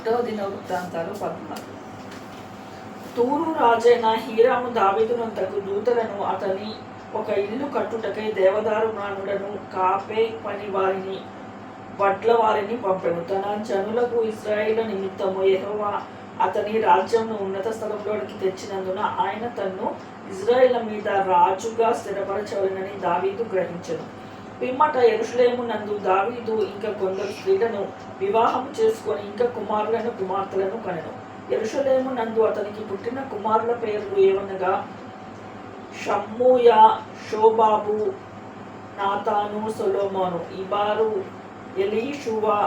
దిన వృత్తాంతాలు పద్నాలుగు తూరు రాజైన హీరాము దావిదునంతకు దూతలను అతని ఒక ఇల్లు కట్టుటకై దేవదారు మానుడను కాపే పని వారిని వడ్ల వారిని పంపెను. తన జనులకు ఇజ్రాయిల్ నిమిత్తము యెహోవా అతని రాజ్యంను ఉన్నత స్థలంలోనికి తెచ్చినందున ఆయన తన్ను ఇజ్రాయిల్ మీద రాజుగా స్థిరపరచవలనని దావీదు గ్రహించను. పిమ్మట ఎరుషులేము నందు దావీదు ఇంకా కొందరు స్త్రీలను వివాహం చేసుకొని ఇంకా కుమారులను కుమార్తెలను కనెను. ఎరుషులేము నందు అతనికి పుట్టిన కుమారుల పేర్లు ఏమనగా? షమ్మూయ షోబాబు నాతాను సొలోమోను. ఇబారు ఎలీషువా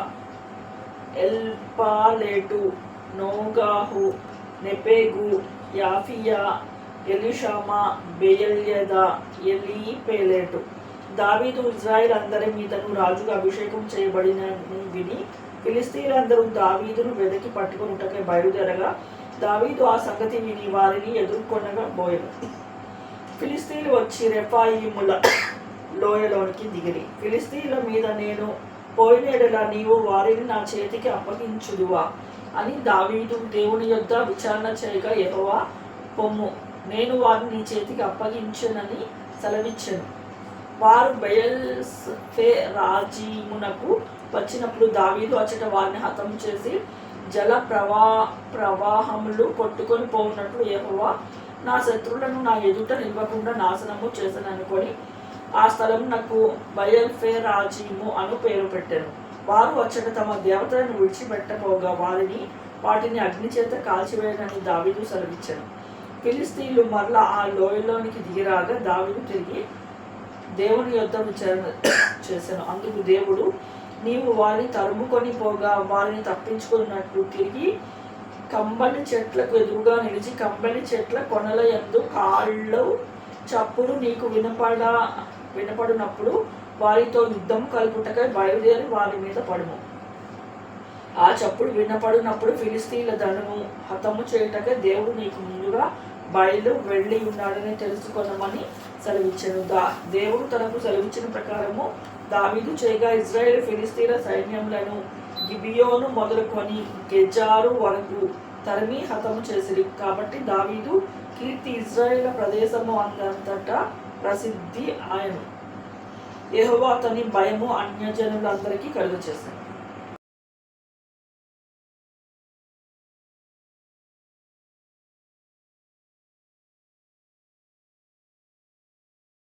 ఎల్పాలేటు నోగాహు నెపేగు యాఫియా ఎలిషామా బెయల్యద ఎలీపేలేటు. దావీదు ఇజ్రాయిల్ అందరి మీదను రాజుగా అభిషేకం చేయబడిన విని ఫిలిస్తీన్లందరూ దావీదును వెదకి పట్టుకుంటకే బయలుదేరగా దావీదు ఆ సంగతి విని వారిని ఎదుర్కొనగా పోయను ఫిలిస్తీన్లు వచ్చి రెఫాయిముల లోయలోనికి దిగిరి. ఫిలిస్తీన్ల మీద నేను పోయినేడలా నీవు వారిని నా చేతికి అప్పగించుదువా? అని దావీదు దేవుని యొద్ద విచారణ చేయగా యెహోవా పొమ్ము. నేను వారిని నీ చేతికి అప్పగించనని సెలవిచ్చాను. వారు బయల్ఫే రాజీమునకు వచ్చినప్పుడు దావీదు అచ్చట వారిని హతం చేసి జల ప్రవా ప్రవాహములు కొట్టుకొని పోవున్నట్లు యెహోవా నా శత్రువులను నా ఎదుట నిలవకుండా నాశనము చేశాననుకొని ఆ స్థలం నాకు బయల్ఫే రాజీము అను పేరు పెట్టాను. వారు వచ్చట తమ దేవతలను విడిచిపెట్టపోగా వారిని వాటిని అగ్ని చేత కాల్చివేయడానికి దావీదు సెలవిచ్చాను. ఫిలిస్తీన్లు మరలా ఆ లోయలోనికి దిగిరాగా దావీదు తిరిగి దేవుని యుద్ధము చేశాను. అందుకు దేవుడు నీవు వారిని తరుముకొని పోగా వారిని తప్పించుకున్నట్లు తిరిగి కంబలి చెట్లకు ఎదురుగా నిలిచి కంబలి చెట్ల కొనల ఎందు కాళ్ళు చప్పుడు నీకు వినపడ వినపడినప్పుడు వారితో యుద్ధం కలుపుటకై బయలుదేరి వారి మీద పడుము. ఆ చప్పుడు వినపడినప్పుడు ఫిలిస్తీన్ల దండును హతము చేయుటకై దేవుడు నీకు ముందుగా బయలు వెళ్ళి ఉన్నాడని తెలుసుకొనమని సెలవిచ్చాను. దా దేవుడు తనకు సెలవిచ్చిన ప్రకారము దావీదు చేయగా ఇజ్రాయెల్ ఫిలిస్తీన్ల సైన్యములను గిబియోను మొదలుకొని గెజారు వరకు తరిమి హతము చేసిరి. కాబట్టి దావీదు కీర్తి ఇజ్రాయేల్ ప్రదేశము అందంతటా ప్రసిద్ధి ఆయన యెహోవా అతని భయము అన్యజనులందరికీ కలుగచేశాను.